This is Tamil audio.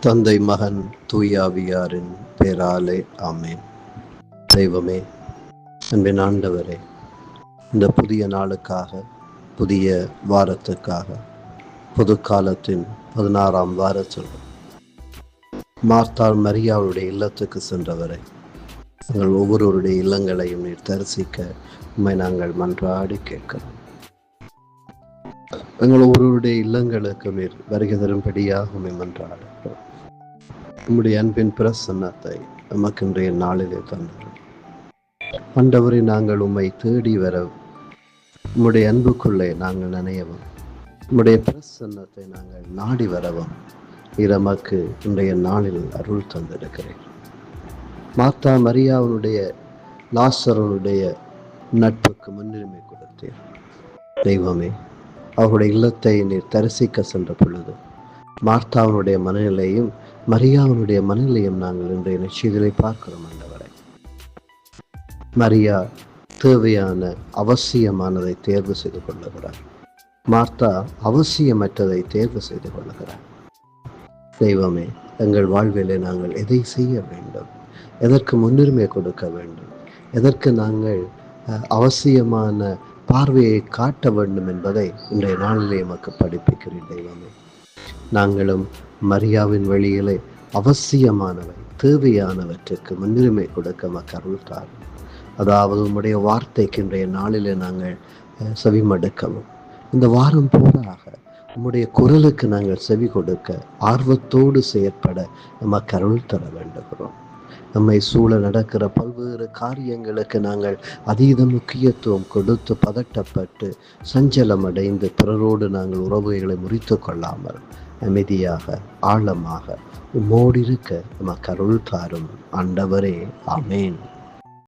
தந்தை மகன் தூயாவியாரின் பேராலே ஆமேன். தெய்வமே அன்பின் ஆண்டவரே இந்த புதிய நாளுக்காக புதிய வாரத்துக்காக புது காலத்தின் பதினாறாம் வாரத்தில் மார்த்தாள் மரியாவுடைய இல்லத்துக்கு சென்றவரை எங்கள் ஒவ்வொருவருடைய இல்லங்களையும் நீர் தரிசிக்க உண்மை நாங்கள் மன்றாடி கேட்கிறோம். எங்கள் ஒவ்வொருவருடைய இல்லங்களுக்கு மேல் வருகை தரும்படியாக உண்மை மன்றாடுகிறோம் உம்முடைய அன்பின் பிரசன்னத்தை நமக்கு இன்றைய நாளிலே தந்தோம் ஆண்டவரை நாங்கள் உம்மை தேடி வர உம்முடைய அன்புக்குள்ளே நாங்கள் நினையவும். உம்முடைய பிரசன்னத்தை நாங்கள் நாடி வரவும். இரமக்கு இன்றைய நாளில் அருள் தந்திருக்கிறேன் மாத்தா மரியாவனுடைய லாசரனுடைய நட்புக்கு முன்னுரிமை கொடுத்தேன் தெய்வமே அவருடைய இல்லத்தை நீர் தரிசிக்க சென்ற பொழுது மார்த்தாவனுடைய மனநிலையும் மரியாவனுடைய மனநிலையும் நாங்கள் இன்றைய நிச்சயத்திலே பார்க்கிறோம் ஆண்டவரை. மரியா தேவையான அவசியமானதை தேர்வு செய்து கொள்ளுகிறார். மார்த்தா அவசியமற்றதை தேர்வு செய்து கொள்ளுகிறார். தெய்வமே எங்கள் வாழ்விலே நாங்கள் எதை செய்ய வேண்டும்? எதற்கு முன்னுரிமை கொடுக்க வேண்டும்? எதற்கு நாங்கள் அவசியமான பார்வையை காட்ட வேண்டும் என்பதை இன்றைய நாளிலே எமக்கு படிப்பிக்கிறேன் தெய்வமே. நாங்களும் மரியாவின் வழியிலே அவசியமானவை தேவையானவற்றுக்கு முன்னுரிமை கொடுக்க மக்கு அதாவது உம்முடைய வார்த்தைக்கு இன்றைய நாளிலே நாங்கள் செவிமடுக்கவும் இந்த வாரம் பூராக உம்முடைய குரலுக்கு நாங்கள் செவி கொடுக்க ஆர்வத்தோடு செயற்பட நம்ம கருள் தர வேண்டுகிறோம். நம்மை சூழ நடக்கிற பல்வேறு காரியங்களுக்கு நாங்கள் அதீத முக்கியத்துவம் கொடுத்து பதட்டப்பட்டு சஞ்சலம் அடைந்து பிறரோடு நாங்கள் உறவுகளை முறித்து கொள்ளாமல் அமைதியாக ஆழமாக உம்மோடு இருக்க நமக்கு அருள் தாரும் ஆண்டவரே. ஆமேன்.